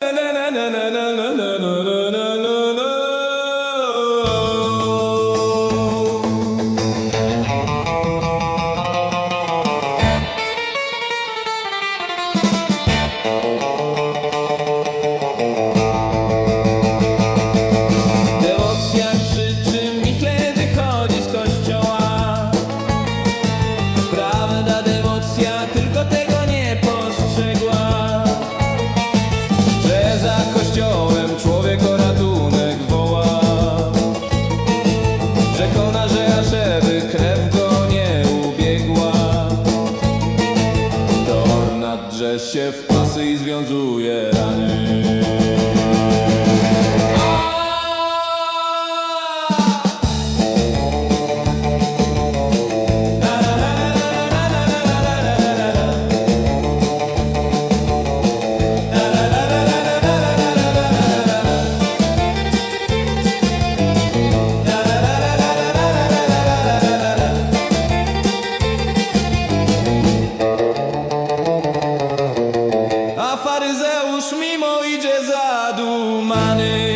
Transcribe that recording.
na na na na na Tornad drze się w pasy i związuje rany presa domani.